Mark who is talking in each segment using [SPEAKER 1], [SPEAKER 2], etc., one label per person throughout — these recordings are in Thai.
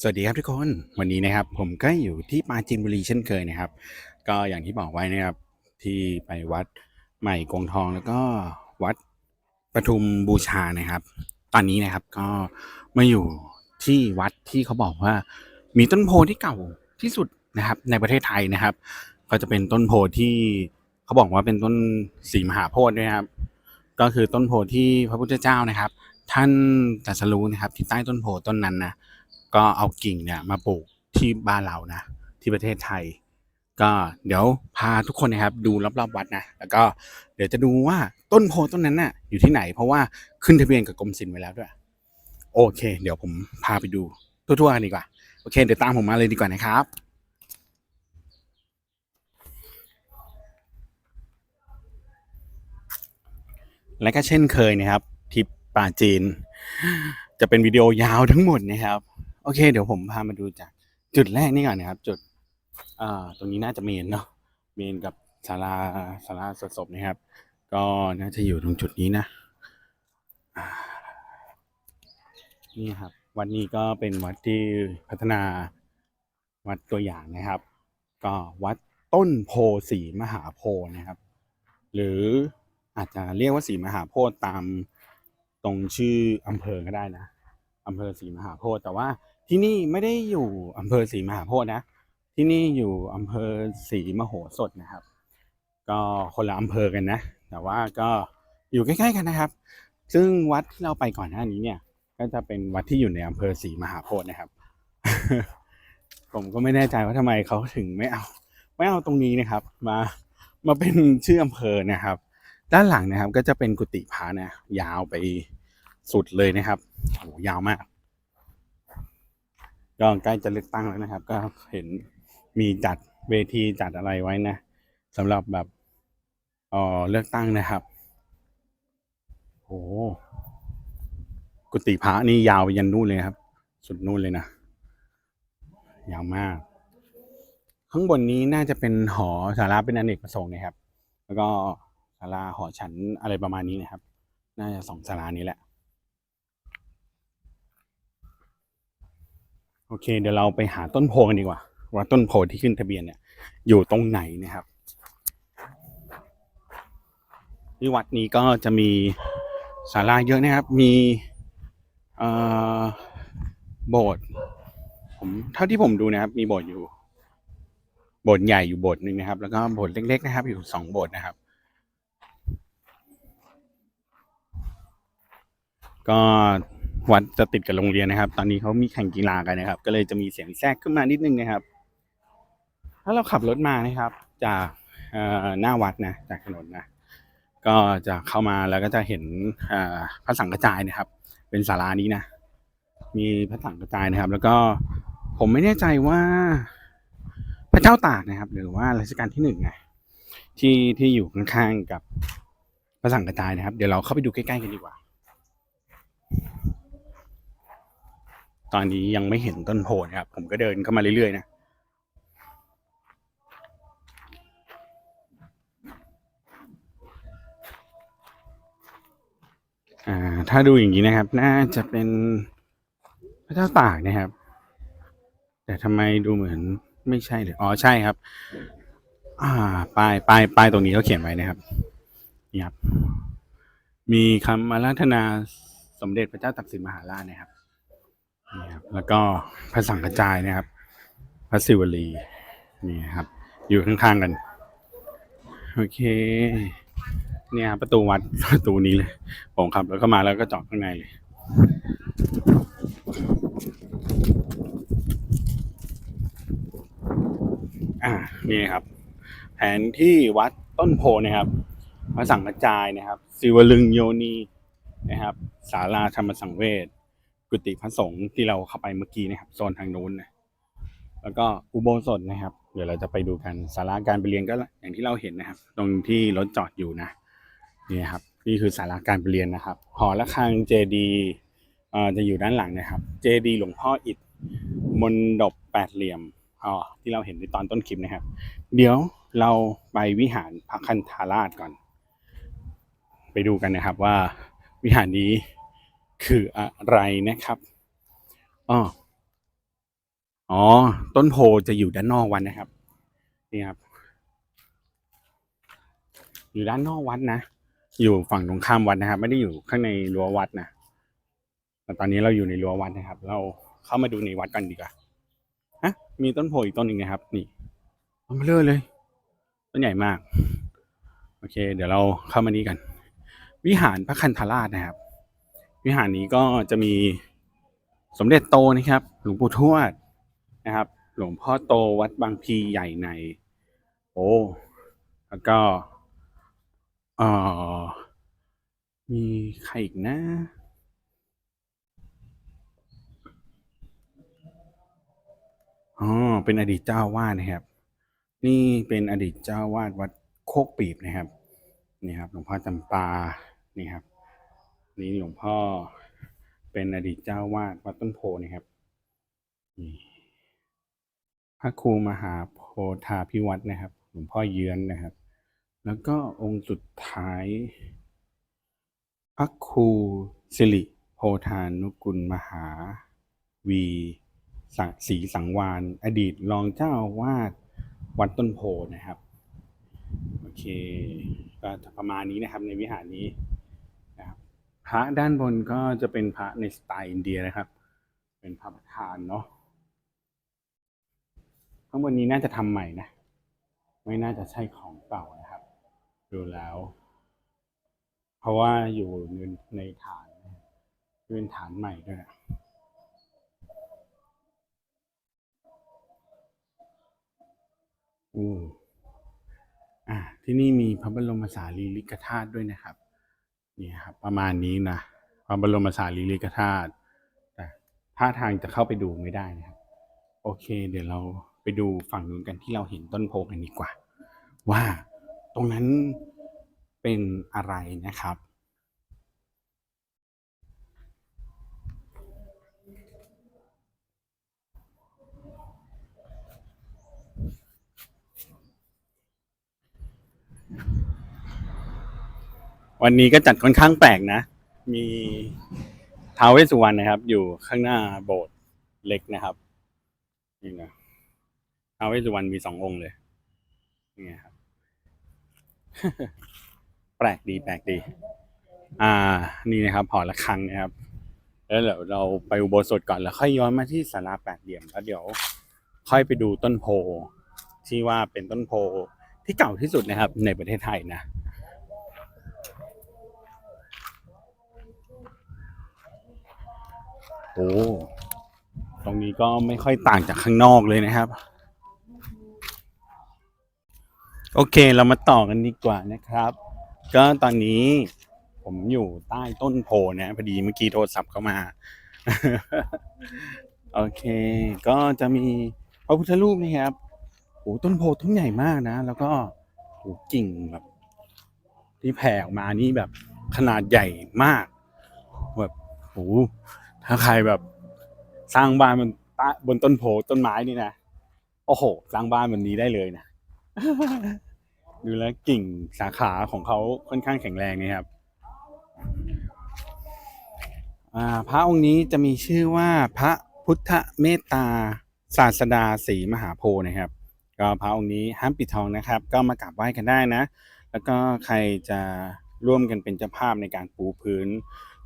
[SPEAKER 1] สวัสดีครับทุกคนวันนี้นะครับ ผมก็อยู่ที่ปราจีนบุรีเช่นเคยนะครับ ก็อย่างที่บอกไว้นะครับ ที่ไปวัดใหม่กงทองแล้วก็วัดปทุมบูชานะครับ ตอนนี้นะครับก็มาอยู่ที่วัดที่เขาบอกว่า มีต้นโพที่เก่าที่สุดนะครับ ในประเทศไทยนะครับ ก็จะเป็นต้นโพที่เขาบอกว่าเป็นต้นสีมหาโพธิ์ด้วยนะครับ ก็คือต้นโพที่พระพุทธเจ้านะครับ ท่านตรัสรู้นะครับ ที่ใต้ต้นโพต้นนั้นนะ ก็เอากิ่งเนี่ยมาปลูกที่บ้านเรานะ ที่ประเทศไทย ก็เดี๋ยวพาทุกคนนะครับดูรอบๆวัดนะ แล้วก็เดี๋ยวจะดูว่าต้นโพต้นนั้นน่ะอยู่ที่ไหน เพราะว่าขึ้นทะเบียนกับกรมศิลป์ไว้แล้วด้วย โอเค เดี๋ยวผมพาไปดูทั่วๆกันดีกว่า โอเค เดี๋ยวตามผมมาเลยดีกว่านะครับและก็เช่นเคยนะครับทริปป่าจีน จะเป็นวิดีโอยาวทั้งหมดนะครับ โอเค เดี๋ยวผมพามาดูจากจุดแรกนี่ก่อนนะครับ จุดอ่าตรงนี้น่าจะเมนเนาะเมนกับศาลาศาลาสวดศพนะครับ ก็น่าจะอยู่ตรงจุดนี้นะนี่ครับ วัดนี้ก็เป็นวัดที่พัฒนาวัดตัวอย่างนะครับ ก็วัดต้นโพสีมหาโพธิ์นะครับ หรืออาจจะเรียกว่าสีมหาโพธิ์ตามตรงชื่ออำเภอก็ได้นะอำเภอศรีมหาโพธิ์แต่ว่า ที่นี่ไม่ได้อยู่อำเภอศรีมหาโพธิ์นะ ที่นี่อยู่อำเภอศรีมโหสถนะครับ ก็คนละอำเภอกันนะ แต่ว่าก็อยู่ใกล้ๆกันนะครับ ซึ่งวัดที่เราไปก่อนหน้านี้เนี่ย ก็จะเป็นวัดที่อยู่ในอำเภอศรีมหาโพธิ์นะครับ ผมก็ไม่แน่ใจว่าทำไมเขาถึงไม่เอา ไม่เอาตรงนี้นะครับ มามาเป็นชื่ออำเภอนะครับ ด้านหลังนะครับก็จะเป็นกุฏิพระนะยาวไปสุดเลยนะครับโหยาวมาก ก็ใกล้จะเลือกตั้งแล้วนะครับ ก็เห็นมีจัดเวทีจัดอะไรไว้นะสำหรับแบบเอ่อเลือกตั้งนะครับโอ้กุฏิพระนี่ยาวไปยันนู่นเลยครับ สุดนู่นเลยนะ ยาวมาก ข้างบนนี้น่าจะเป็นหอสาราเป็นอเนกประสงค์นะครับ แล้วก็ศาลาหอฉันอะไรประมาณนี้นะครับ น่าจะสองศาลานี้แหละ โอเค เดี๋ยวเราไปหาต้นโพกันดีกว่า ว่าต้นโพที่ขึ้นทะเบียนเนี่ย อยู่ตรงไหนนะครับที่วัดนี้ก็จะมีศาลาเยอะนะครับ มีโบสถ์ผมเท่าที่ผมดูนะครับ มีโบสถ์อยู่ โบสถ์ใหญ่อยู่โบสถ์หนึ่งนะครับ แล้วก็โบสถ์เล็ก ๆ นะครับ อยู่สองโบสถ์นะครับ ก็ วัดจะติดกับโรงเรียนนะครับ ตอนนี้เขามีแข่งกีฬากันนะครับ ก็เลยจะมีเสียงแทรกขึ้นมานิดนึงนะครับ ถ้าเราขับรถมานะครับ จากหน้าวัดนะจากถนนนะก็จะเข้ามาแล้วก็จะเห็นพระสังฆจายนะครับ เป็นศาลานี้นะมีพระสังฆจายนะครับ แล้วก็ผมไม่แน่ใจว่าพระเจ้าตากนะครับ หรือว่ารัชกาลที่หนึ่งไงที่ที่อยู่ข้างๆกับพระสังฆจายนะครับ เดี๋ยวเราเข้าไปดูใกล้ๆกันดีกว่า ตอนนี้ยังไม่เห็นต้นโพนะครับ ผมก็เดินเข้ามาเรื่อยๆนะอ่าถ้าดูอย่างนี้นะครับ น่าจะเป็นพระเจ้าตากนะครับ แต่ทำไมดูเหมือนไม่ใช่เลยอ๋อใช่ครับ อ่าป้ายป้ายป้ายตรงนี้เขาเขียนไว้นะครับนี่ครับ มีคำอาราธนาสมเด็จพระเจ้าตากสินมหาราชนะครับ นี่ครับแล้วก็พระสังฆจายนะครับพระศิวลีนี่ครับ อยู่ข้างๆกัน โอเค เนี่ยครับประตูวัดประตูนี้เลยผมขับแล้วก็มาแล้วก็จอดข้างในเลยอ่านี่ครับ แผนที่วัดต้นโพนะครับพระสังฆจายนะครับศิวลึงโยนีนะครับ ศาลาธรรมสังเวช กุฏิพระสงฆ์ที่เราเข้าไปเมื่อกี้นะครับโซนทางนู้นนะแล้วก็อุโบสถนะครับ เดี๋ยวเราจะไปดูกันศาลาการประเรียนก็อย่างที่เราเห็นนะครับ ตรงที่รถจอดอยู่นะนี่ครับนี่คือศาลาการประเรียนนะครับ หอระฆังเจดีจะอยู่ด้านหลังนะครับ เจดีหลวงพ่ออิฐมนดบแปดเหลี่ยมอ๋อที่เราเห็นในตอนต้นคลิปนะครับ เดี๋ยวเราไปวิหารพระคันธาราชก่อน ไปดูกันนะครับว่าวิหารนี้ คืออะไรนะครับอ๋ออ๋อ ต้นโพจะอยู่ด้านนอกวัดนะครับ นี่ครับ อยู่ด้านนอกวัดนะ อยู่ฝั่งตรงข้ามวัดนะครับ ไม่ได้อยู่ข้างในรั้ววัดนะแต่ตอนนี้เราอยู่ในรั้ววัดนะครับ เราเข้ามาดูในวัดกันดีกว่า ฮะ มีต้นโพอีกต้นหนึ่งนะครับ นี่เอามาเลยเลย ต้นใหญ่มาก โอเค เดี๋ยวเราเข้ามานี้กัน วิหารพระคันธราชนะครับ วิหารนี้ก็จะมีสมเด็จโตนะครับ หลวงปู่ทวดนะครับ หลวงพ่อโตวัดบางพีใหญ่ใน โอ้แล้วก็เออมีใครอีกนะอ๋อเป็นอดีตเจ้าวาดนะครับ นี่เป็นอดีตเจ้าวาดวัดโคกปีบนะครับนี่ครับหลวงพ่อจำปานี่ครับ นี่หลวงพ่อเป็นอดีตเจ้าวาดวัดต้นโพนะครับนี่พระครูมหาโพธาพิวัตรนะครับ หลวงพ่อเยือนนะครับ แล้วก็องค์สุดท้ายพระครูสิริโพธานุกุลมหาวีสีสังวานอดีตรองเจ้าวาดวัดต้นโพนะครับ โอเค ก็ประมาณนี้นะครับในวิหารนี้ พระด้านบนก็จะเป็นพระในสไตล์อินเดียนะครับ เป็นพระประธานเนาะข้างบนนี้น่าจะทำใหม่นะ ไม่น่าจะใช่ของเก่านะครับ ดูแล้ว เพราะว่าอยู่ในในฐานเป็นฐานใหม่ด้วยอืมอ่าที่นี่มีพระบรมสารีริกธาตุด้วยนะครับ นี่ครับประมาณนี้นะพระบรมสารีริกธาตุแต่ท่าทางจะเข้าไปดูไม่ได้นะครับ โอเค เดี๋ยวเราไปดูฝั่งนู้นกันที่เราเห็นต้นโพกันดีกว่า ว่าตรงนั้นเป็นอะไรนะครับ วันนี้ก็จัดค่อนข้างแปลกนะ มีท้าวเวสสุวรรณนะครับ อยู่ข้างหน้าโบสถ์เล็กนะครับนี่นะท้าวเวสสุวรรณมีสององค์เลยนี่ครับ แปลกดีแปลกดี อ่า นี่นะครับหอระฆังนะครับ แล้วเดี๋ยวเราไปอุโบสถก่อนแล้วค่อยย้อนมาที่ศาลาแปดเหลี่ยมแล้วเดี๋ยว ค่อยไปดูต้นโพที่ว่าเป็นต้นโพที่เก่าที่สุดนะครับ ในประเทศไทยนะ โอ้ตรงนี้ก็ไม่ค่อยต่างจากข้างนอกเลยนะครับ โอเคเรามาต่อกันดีกว่านะครับ ก็ตอนนี้ผมอยู่ใต้ต้นโพนะพอดีเมื่อกี้โทรศัพท์เข้ามา โอเค ก็จะมีพระพุทธรูปนะครับโอ้ต้นโพต้นใหญ่มากนะ แล้วก็โอ้กิ่งแบบ ที่แผ่ออกมานี่แบบขนาดใหญ่มากแบบโอ้ ถ้าใครแบบสร้างบ้านบนต้บนต้นโพต้นไม้นี่นะโอ้โห สร้างบ้านแบบนี้ได้เลยนะดูแล้วกิ่งสาขาของเขาค่อนข้างแข็งแรงนะครับพระองค์นี้จะมีชื่อว่าพระพุทธเมตตาศาสดาศรีมหาโพนะครับ ก็พระองค์นี้ห้ามปิดทองนะครับ ก็มากราบไหว้กันได้นะ แล้วก็ใครจะร่วมกันเป็นเจ้าภาพในการปูพื้น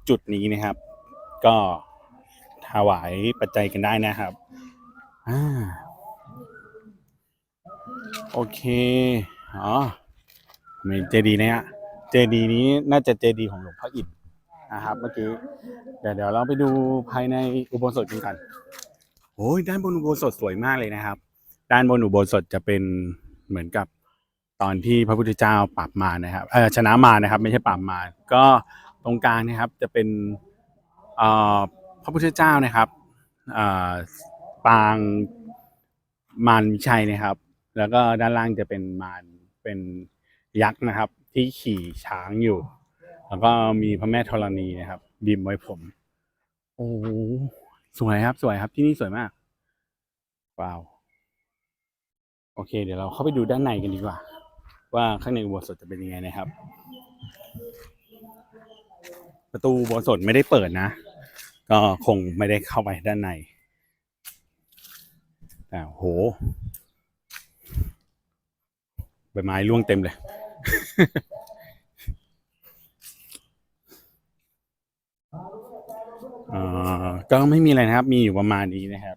[SPEAKER 1] จุดนี้นะครับ ก็ ถวายปัจจัยกันได้นะครับอ่าโอเคอ๋อมีเจดีย์นะฮะเจดีนี้น่าจะเจดีของหลวงพ่ออิฐนะครับ เมื่อกี้เดี๋ยวเดี๋ยวเราไปดูภายในอุโบสถกันกันโอ้ยด้านบนอุโบสถสวยมากเลยนะครับ ด้านบนอุโบสถจะเป็นเหมือนกับตอนที่พระพุทธเจ้าปราบมารนะครับเออชนะมารนะครับ ไม่ใช่ปราบมารก็ตรงกลางนะครับจะเป็นเอ่อ พระพุทธเจ้านะครับปางมารวิชัยนะครับ แล้วก็ด้านล่างจะเป็นมารเป็นยักษ์นะครับ ที่ขี่ช้างอยู่ แล้วก็มีพระแม่ธรณีนะครับบิมไว้ผม โอ้สวยครับ สวยครับที่นี่สวยมากว้าวโอเค เดี๋ยวเราเข้าไปดูด้านในกันดีกว่า ว่าข้างในอุโบสถจะเป็นยังไงนะครับ ประตูอุโบสถไม่ได้เปิดนะ ก็คงไม่ได้เข้าไปด้านใน แต่โหใบไม้ร่วงเต็มเลยเอ่อก็ไม่มีอะไรนะครับ มีอยู่ประมาณนี้นะครับ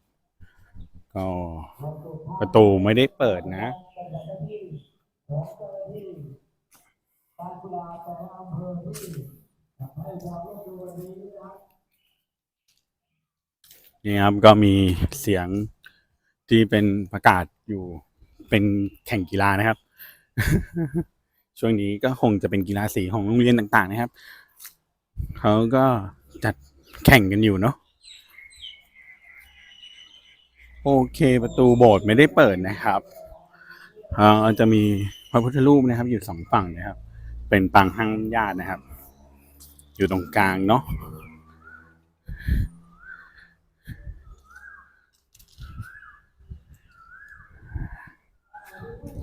[SPEAKER 1] ก็ประตูไม่ได้เปิดนะนี่ครับ นะครับก็มีเสียงที่เป็นประกาศอยู่เป็นแข่งกีฬานะครับ ช่วงนี้ก็คงจะเป็นกีฬาสีของโรงเรียนต่างๆนะครับเขาก็จัดแข่งกันอยู่เนาะโอเค ประตูโบสถ์ไม่ได้เปิดนะครับเอ่อจะมีพระพุทธรูปนะครับ อยู่สองฝั่งนะครับ เป็นปางห้างญาตินะครับ อยู่ตรงกลางเนาะ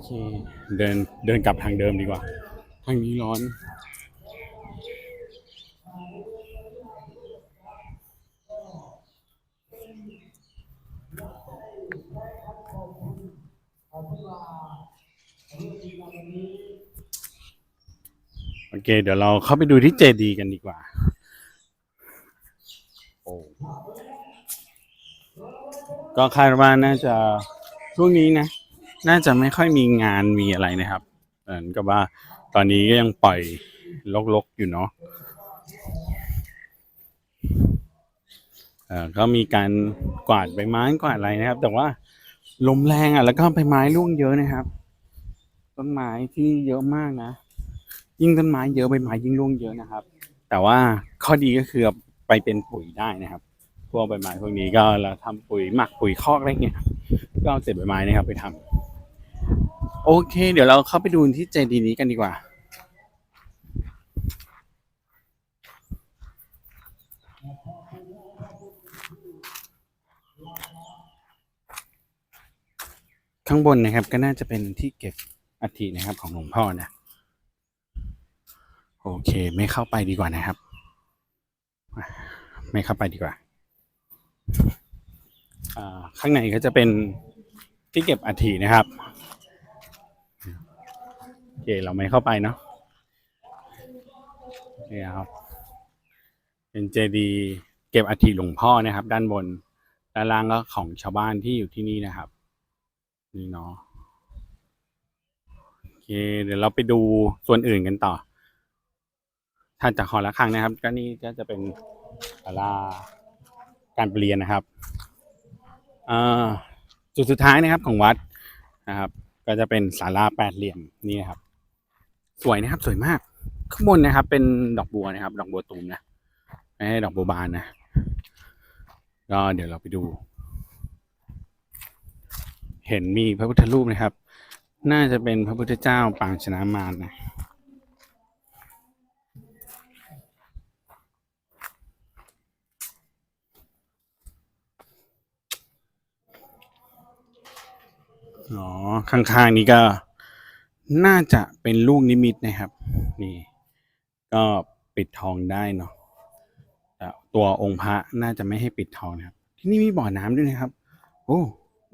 [SPEAKER 1] โอ เคเดินเดินกลับทางเดิมดีกว่า ทางนี้ร้อน โอเค เดี๋ยวเราเข้าไปดูที่เจดีกันดีกว่า โอ้ก็คาดว่าน่าจะช่วงนี้นะ น่าจะไม่ค่อยมีงานมีอะไรนะครับเหมือนกับว่า ตอนนี้ก็ยังปล่อยลกๆอยู่เนาะอ่อก็มีการกวาดใบไม้กวาดอะไรนะครับ แต่ว่าลมแรงอะ แล้วก็ใบไม้ร่วงเยอะนะครับ ต้นไม้ที่เยอะมากนะ ยิ่งต้นไม้เยอะใบไม้ยิ่งร่วงเยอะนะครับ แต่ว่าข้อดีก็คือไปเป็นปุ๋ยได้นะครับพวกใบไม้พวกนี้ก็เราทำปุ๋ยหมักปุ๋ยคอกอะไรเงี้ยก็เอาเศษใบไม้นะครับไปทำ โอเค เดี๋ยวเราเข้าไปดูที่เจดีย์นี้กันดีกว่าข้างบนนะครับก็น่าจะเป็นที่เก็บอัฐินะครับของหลวงพ่อนะ โอเค ไม่เข้าไปดีกว่านะครับ ไม่เข้าไปดีกว่าข้างในก็จะเป็นที่เก็บอัฐินะครับ เคเราไม่เข้าไปเนาะนี่ครับ เป็นเจดีย์เก็บอัฐิหลวงพ่อนะครับ ด้านบนด้านล่างก็ของชาวบ้านที่อยู่ที่นี่นะครับ นี่เนาะโอเค เดี๋ยวเราไปดูส่วนอื่นกันต่อถ้าจากหอระฆังนะครับ ก็นี่ก็จะเป็นศาลาการประเรียนนะครับอ่าจุดสุดท้ายนะครับของวัดนะครับ ก็จะเป็นศาลาแปดเหลี่ยมนี่นะครับ สวยนะครับ สวยมาก ข้างบนนะครับ เป็นดอกบัวนะครับ ดอกบัวตูมนะไม่ใช่ดอกบัวบานนะก็เดี๋ยวเราไปดู เห็นมีพระพุทธรูปนะครับ น่าจะเป็นพระพุทธเจ้าปางชนะมารนะอ๋อ ข้างๆนี้ก็ น่าจะเป็นลูกนิมิตนะครับ นี่ ก็ปิดทองได้เนาะตัวองค์พระน่าจะไม่ให้ปิดทองนะครับ ที่นี่มีบ่อน้ำด้วยนะครับ โอ้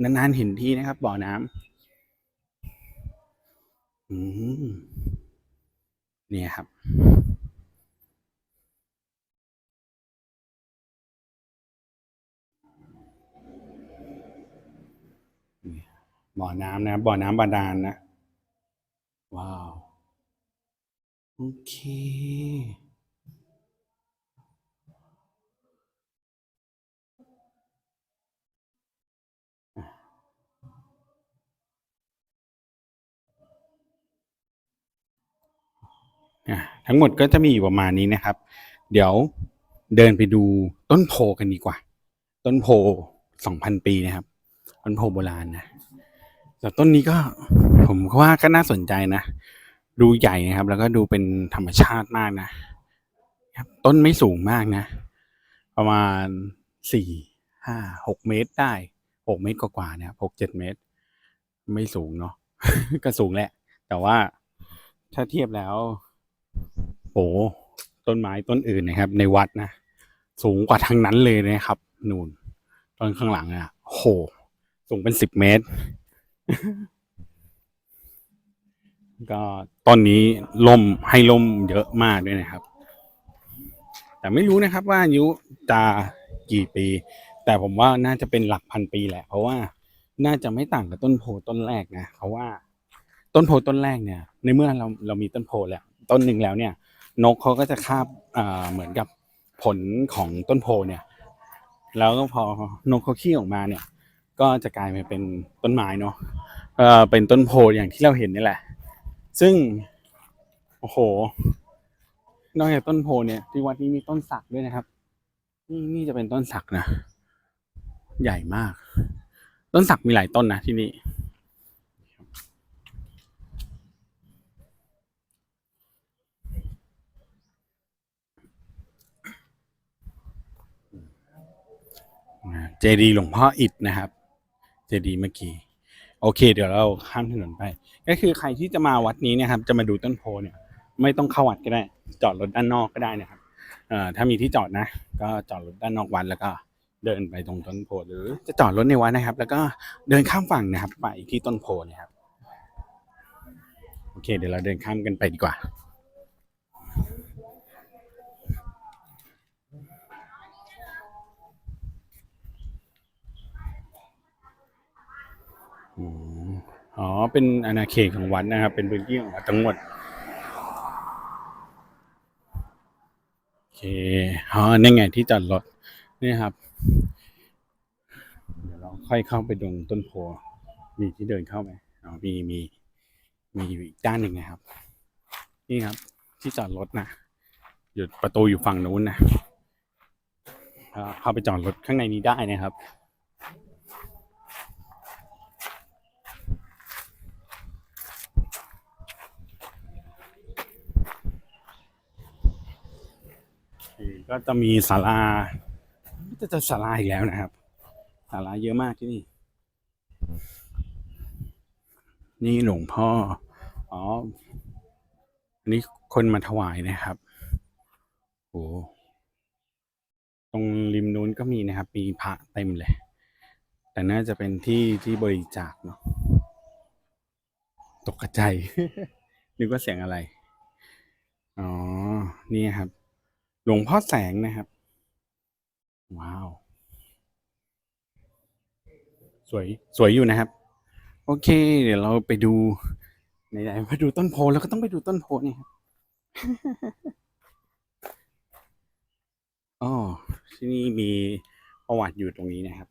[SPEAKER 1] นานๆเห็นทีนะครับ บ่อน้ำอืมเนี่ยครับบ่อน้ำนะบบ่อน้ำบาดาลนะ ว้าว โอเคอะทั้งหมดก็จะมีอยู่ประมาณนี้นะครับ เดี๋ยวเดินไปดูต้นโพกันดีกว่า ต้นโพสองพันปีนะครับ ต้นโพโบราณนะแต่ต้นนี้ก็ ผมว่าก็น่าสนใจนะ ดูใหญ่นะครับ แล้วก็ดูเป็นธรรมชาติมากนะต้นไม่สูงมากนะ ประมาณสี่ห้าหกเมตรได้หกเมตรกว่าๆเนะครับหกเจ็ดเมตร ไม่สูงเนาะก็สูงแหละ แต่ว่าถ้าเทียบแล้วโอ้ต้นไม้ต้นอื่นนะครับ ในวัดนะสูงกว่าทั้งนั้นเลยนะครับ นู่นต้นข้างหลังอะโหสูงเป็นสิบเมตร ก็ต้นนี้ล่มให้ล่มเยอะมากด้วยนะครับ แต่ไม่รู้นะครับว่าอายุจะกี่ปี แต่ผมว่าน่าจะเป็นหลักพันปีแหละ เพราะว่าน่าจะไม่ต่างกับต้นโพต้นแรกนะเพราะว่าต้นโพต้นแรกเนี่ย ในเมื่อเราเรามีต้นโพแล้วต้นหนึ่งแล้วเนี่ย นกเขาก็จะคาบเหมือนกับผลของต้นโพเนี่ย แล้วก็พอนกเขาขี้ออกมาเนี่ย ก็จะกลายมาเป็นต้นไม้เนาะเป็นต้นโพอย่างที่เราเห็นนี่แหละ ซึ่ง โอ้โห นอกจากต้นโพเนี่ย ที่วัดนี้มีต้นสักด้วยนะครับ นี่นี่จะเป็นต้นสักนะ ใหญ่มาก ต้นสักมีหลายต้นนะที่นี่เจดีหลวงพ่ออิฐนะครับ เจดีเมื่อกี้ โอเค เดี๋ยวเราข้ามถนนไป ก็คือใครที่จะมาวัดนี้เนี่ยครับจะมาดูต้นโพเนี่ย ไม่ต้องเข้าวัดก็ได้ จอดรถด้านนอกก็ได้นะครับเอ่อถ้ามีที่จอดนะ ก็จอดรถด้านนอกวัดแล้วก็เดินไปตรงต้นโพหรือจะจอดรถในวัดนะครับ แล้วก็เดินข้ามฝั่งนะครับ ไปที่ต้นโพนะครับโอเค เดี๋ยวเราเดินข้ามกันไปดีกว่า อ๋อ เป็นอาณาเขตของวัดนะครับ เป็นพื้นที่ของวัดทั้งหมดโอเคอ๋อนี่ไงที่จอดรถนี่ครับ เดี๋ยวเราค่อยเข้าไปตรงต้นโพมีที่เดินเข้าไหมอ๋อมีมีมีอยู่อีกด้านหนึ่งนะครับ นี่ครับ ที่จอดรถนะอยู่ประตูอยู่ฝั่งนู้นนะเข้าไปจอดรถข้างในนี้ได้นะครับ ก็จะมีศาลาก็จะจอศาลาอีกแล้วนะครับศาลาเยอะมากที่นี่ นี่หลวงพ่อ อ๋อ อันนี้คนมาถวายนะครับโอ้ตรงริมนู้นก็มีนะครับ มีพระเต็มเลย แต่น่าจะเป็นที่ที่บริจาคเนาะ ตกใจ นึกว่าเสียงอะไร อ๋อ นี่ครับ หลวงพ่อแสงนะครับ ว้าว สวยสวยอยู่นะครับ โอเค เดี๋ยวเราไปดูไหนๆมาดูต้นโพแล้วก็ต้องไปดูต้นโพนี่ครับอ๋อที่นี่มีประวัติอยู่ตรงนี้นะครับ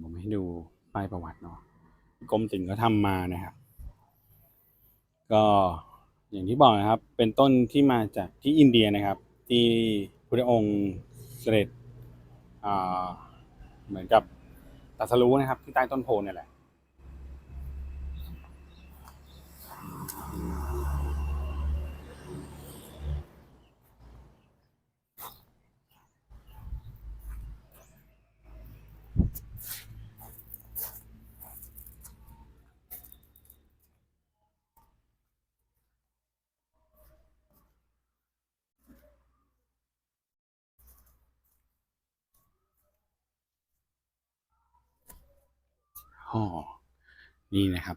[SPEAKER 1] ผมให้ดูป้ายประวัติเนาะกรมศิลป์ก็ทำมานะครับ ก็อย่างที่บอกนะครับ เป็นต้นที่มาจากที่อินเดียนะครับ ที่พระองค์เสด็จเหมือนกับตัสรู้นะครับ ที่ใต้ต้นโพนี่แหละ อ๋อนี่นะครับ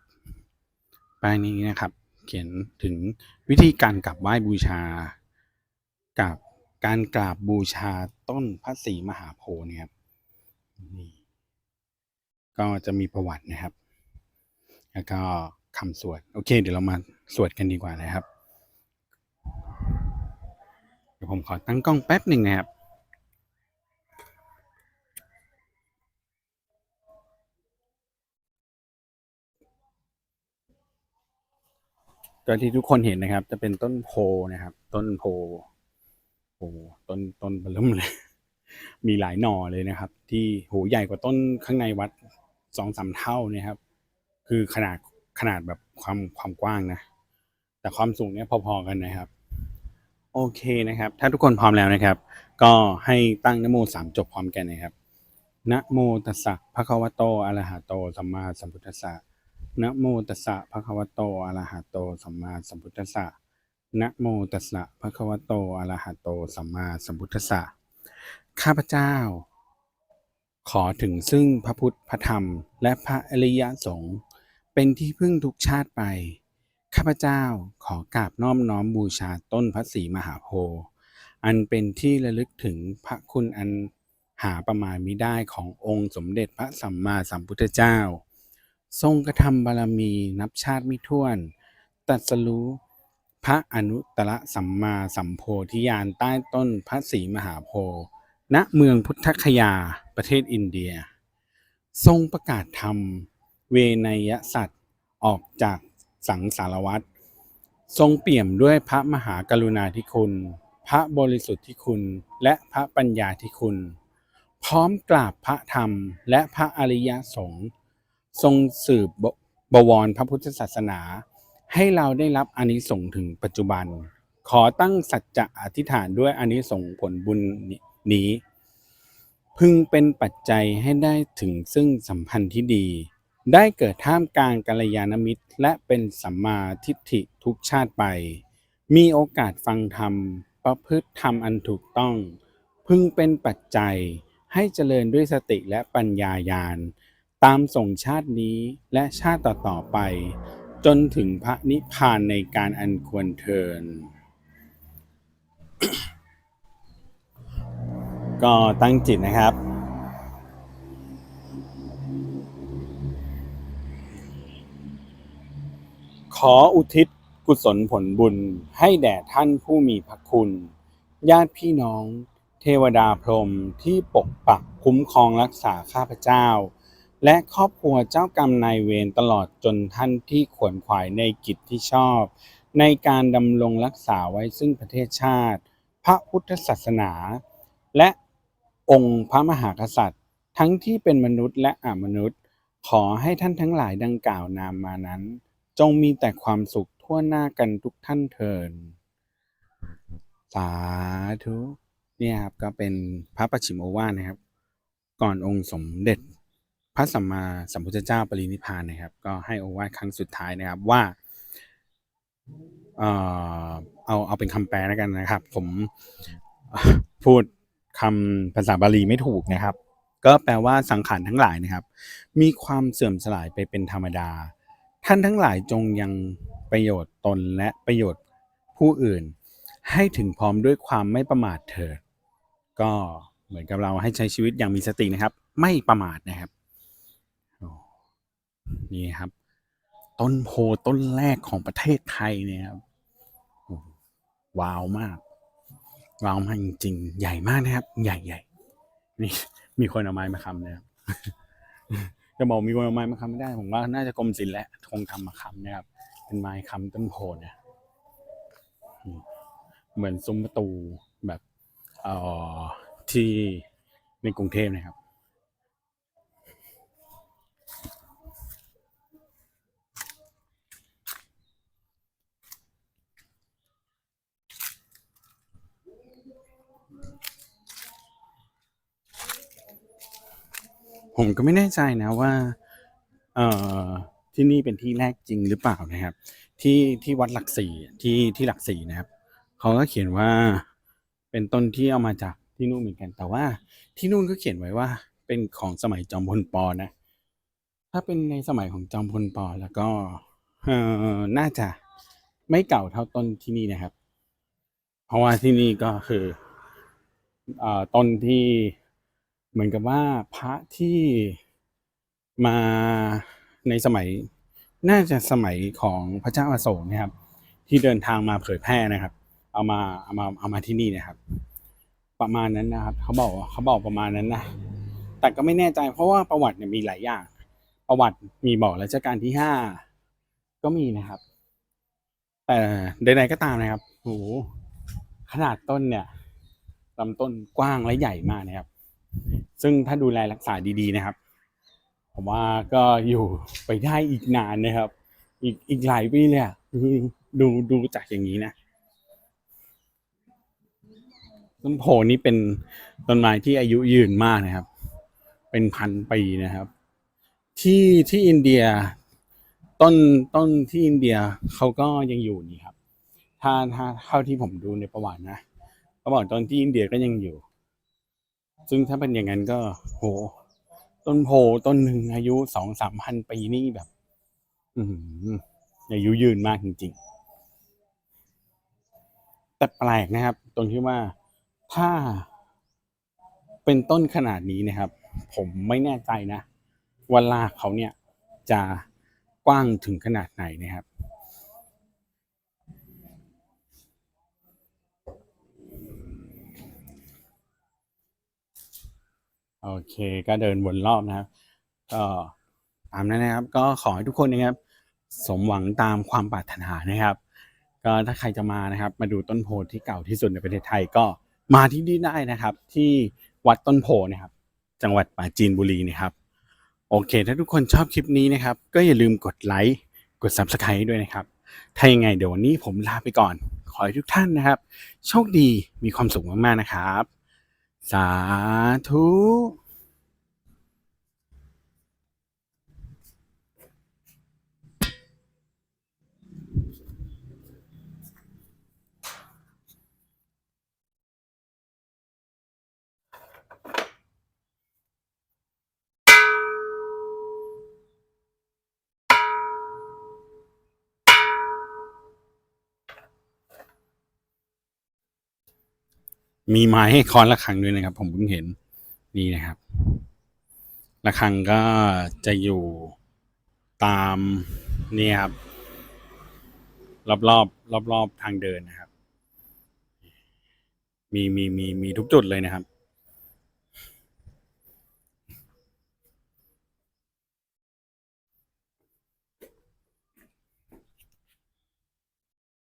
[SPEAKER 1] ป้ายนี้นะครับ เขียนถึงวิธีการกราบไหว้บูชากับการกราบบูชาต้นพระศรีมหาโพธิ์นี่ครับนี่ก็จะมีประวัตินะครับ แล้วก็คำสวด โอเค เดี๋ยวเรามาสวดกันดีกว่านะครับ เดี๋ยวผมขอตั้งกล้องแป๊บหนึ่งนะครับ ก็ที่ทุกคนเห็นนะครับ จะเป็นต้นโพนะครับ ต้นโพโอ้ต้นต้นเบิ่มเลย มีหลายหน่อเลยนะครับ ที่โหใหญ่กว่าต้นข้างในวัดสองสามเท่านี่ครับ คือขนาดขนาดแบบความความกว้างนะ แต่ความสูงเนี่ยพอๆกันนะครับ โอเคนะครับ ถ้าทุกคนพร้อมแล้วนะครับ ก็ให้ตั้งนโมสามจบพร้อมกันนะครับนะโมตัสสะภะคะวะโตอะระหะโตสัมมาสัมพุทธัสสะ นะโมตัสสะภะคะวะโตอะระหะโตสัมมาสัมพุทธัสสะนะโมตัสสะภะคะวะโตอะระหะโตสัมมาสัมพุทธัสสะข้าพเจ้า ขอถึงซึ่งพระพุทธพระธรรม และพระอริยสงฆ์เป็นที่พึ่งทุกชาติไป ข้าพเจ้าขอกราบน้อมน้อมบูชาต้นพระศรีมหาโพธิ์อันเป็นที่ระลึกถึงพระคุณอันหาประมาณมิได้ขององค์สมเด็จพระสัมมาสัมพุทธเจ้า ทรงกระทำบารมีนับชาติไม่ถ้วนตรัสรู้พระอนุตตรสัมมาสัมโพธิญาณใต้ต้นพระศรีมหาโพธิ์ณเมืองพุทธคยาประเทศอินเดีย ทรงประกาศธรรม เวนยสัตว์ออกจากสังสารวัฏทรงเปี่ยมด้วยพระมหากรุณาธิคุณ พระบริสุทธิคุณ และพระปัญญาธิคุณ พร้อมกราบพระธรรมและพระอริยสงฆ์ ทรงสืบบวรพระพุทธศาสนา ให้เราได้รับอานิสงส์ถึงปัจจุบัน ขอตั้งสัจจะอธิษฐานด้วยอานิสงส์ผลบุญนี้ พึงเป็นปัจจัยให้ได้ถึงซึ่งสัมพันธ์ที่ดี ได้เกิดท่ามกลางกัลยาณมิตร และเป็นสัมมาทิฏฐิทุกชาติไป มีโอกาสฟังธรรม ประพฤติธรรมอันถูกต้อง พึงเป็นปัจจัยให้เจริญด้วยสติและปัญญาญาณ ตามส่งชาตินี้และชาติต่อๆไป จนถึงพระนิพพานในการอันควรเทิน ก็ตั้งจิตนะครับ ขออุทิศกุศลผลบุญให้แด่ท่านผู้มีพระคุณ ญาติพี่น้อง เทวดาพรหมที่ปกปักคุ้มครองรักษาข้าพเจ้า และครอบครัวเจ้ากรรมนายเวรตลอดจนท่านที่ขวนขวายในกิจที่ชอบ ในการดำรงรักษาไว้ซึ่งประเทศชาติ พระพุทธศาสนา และองค์พระมหากษัตริย์ ทั้งที่เป็นมนุษย์และอมนุษย์ ขอให้ท่านทั้งหลายดังกล่าวนามมานั้น จงมีแต่ความสุขทั่วหน้ากันทุกท่านเทินสาธุเนี่ยครับก็เป็นพระปัจฉิมโอวาทนะครับ ก่อนองค์สมเด็จ พระสัมมาสัมพุทธเจ้าปรินิพานนะครับ ก็ให้โอวาทครั้งสุดท้ายนะครับว่าเออเอาเอาเป็นคำแปลแล้วกันนะครับ ผมพูดคำภาษาบาลีไม่ถูกนะครับ ก็แปลว่าสังขารทั้งหลายนะครับ มีความเสื่อมสลายไปเป็นธรรมดา ท่านทั้งหลายจงยังประโยชน์ตนและประโยชน์ผู้อื่น ให้ถึงพร้อมด้วยความไม่ประมาทเถิดก็เหมือนกับเราให้ใช้ชีวิตอย่างมีสตินะครับ ไม่ประมาทนะครับ นี่ครับ ต้นโพต้นแรกของประเทศไทยเนี่ยครับว้าวมากว้าวมากจริงๆใหญ่มากนะครับ ใหญ่ใหญ่นี่มีคนเอาไม้มาคำนะครับจะบอกมีคนเอาไม้มาคำไม่ได้ ผมว่าน่าจะกรมศิลป์แหละคงทำมาคำนะครับ เป็นไม้คำต้นโพเนี่ยเหมือนซุ้มประตูแบบเอ่อที่ในกรุงเทพนะครับ ผมก็ไม่แน่ใจนะว่าเอ่อที่นี่เป็นที่แรกจริงหรือเปล่านะครับ ที่ที่วัดหลักสี่ที่ที่หลักสี่นะครับเขาก็เขียนว่าเป็นต้นที่เอามาจากที่นู่นเหมือนกัน แต่ว่าที่นู่นก็เขียนไว้ว่า เป็นของสมัยจอมพลปอนะ ถ้าเป็นในสมัยของจอมพลปอแล้วก็เอ่อน่าจะไม่เก่าเท่าต้นที่นี่นะครับ เพราะว่าที่นี่ก็คืออต้นที่ เหมือนกับว่าพระที่มาในสมัยน่าจะสมัยของพระเจ้าอาโศกนะครับ ที่เดินทางมาเผยแพร่นะครับ เอามาเอามาเอามาที่นี่นะครับ ประมาณนั้นนะครับ เขาบอกเขาบอกประมาณนั้นนะแต่ก็ไม่แน่ใจเพราะว่าประวัติเนี่ยมีหลายอย่าง ประวัติมีบอกรัชกาลที่ห้าก็มีนะครับ แต่ใดๆก็ตามนะครับโหขนาดต้นเนี่ยลำต้นกว้างและใหญ่มากนะครับ ซึ่งถ้าดูแลรักษาดีๆนะครับ ผมว่าก็อยู่ไปได้อีกนานนะครับ อีกอีกหลายปีเลยดูดูจากอย่างนี้นะต้นโพนี่เป็นต้นไม้ที่อายุยืนมากนะครับ เป็นพันปีนะครับ ที่ที่อินเดีย ต้นต้นที่อินเดียเขาก็ยังอยู่นี่ครับ ถ้าถ้าเท่าที่ผมดูในประวัตินะประวัติตอนที่อินเดียก็ยังอยู่ ซึ่งถ้าเป็นอย่างนั้นก็โห ต้นโพต้นหนึ่งอายุสองสามพันปีนี่แบบ อือหืออายุยืนมากจริง ๆ แต่แปลกนะครับ ตรงที่ว่าถ้าเป็นต้นขนาดนี้นะครับ ผมไม่แน่ใจนะว่าลากเขาเนี่ยจะกว้างถึงขนาดไหนนะครับ โอเคก็เดินวนรอบนะครับ ก็ตามนั้นนะครับ ก็ขอให้ทุกคนนะครับ สมหวังตามความปรารถนานะครับ ก็ถ้าใครจะมานะครับ มาดูต้นโพธิ์ที่เก่าที่สุดในประเทศไทยก็มาที่นี่ได้นะครับ ที่วัดต้นโพนะครับ จังหวัดปราจีนบุรีนะครับ โอเค ถ้าทุกคนชอบคลิปนี้นะครับ ก็อย่าลืมกดไลค์กด Subscribe ด้วยนะครับ ถ้ายังไงเดี๋ยววันนี้ผมลาไปก่อน ขอให้ทุกท่านนะครับ โชคดีมีความสุขมากๆนะครับ สาธุ มีไม้ให้คอนระฆังด้วยนะครับ ผมเพิ่งเห็นนี่นะครับระฆังก็จะอยู่ตามนี่ครับ รอบรอบรอบรอบทางเดินนะครับ มีมีมีมีทุกจุดเลยนะครับ